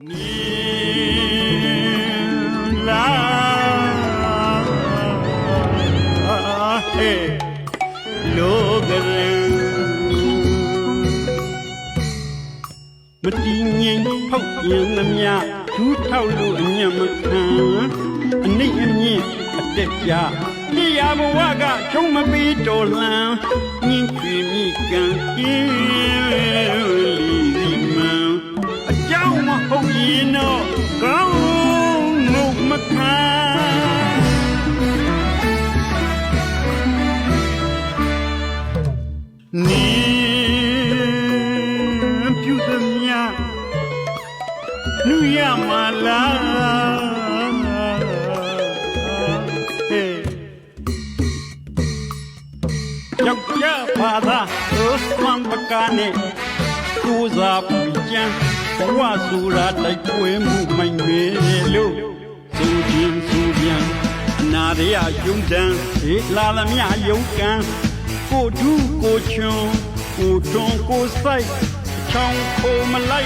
လာဟေလောကရေမတီးငင်ဖောက်ရင်သမျှဒူးထောက်လို့အညံ့မခံအနိတ်အမြင့်အတက်ကြတရားဘဝကချုံမပီးတော်လှန်ညင်ခွေမိကံက ကြောင်းမဟုတ်ရင်တော့ကောင်းငုံမခံနေပြုသည်မြလူရမလားဟေးယောက်ျားဘာသာသောမ န်ပကနဲ့ကိုးစားပူချမ်းဘဝဆိုရာတိုက်ပွဲမှုမိုင်မေလို့သူချင်းသူပြန်နာရရယုံတန်းဟေးလာလမြယုံကန်းကိုဒူးကိုချွန်ကိုတွန်ကိုဆိုင်ချောင်းခိုမလာ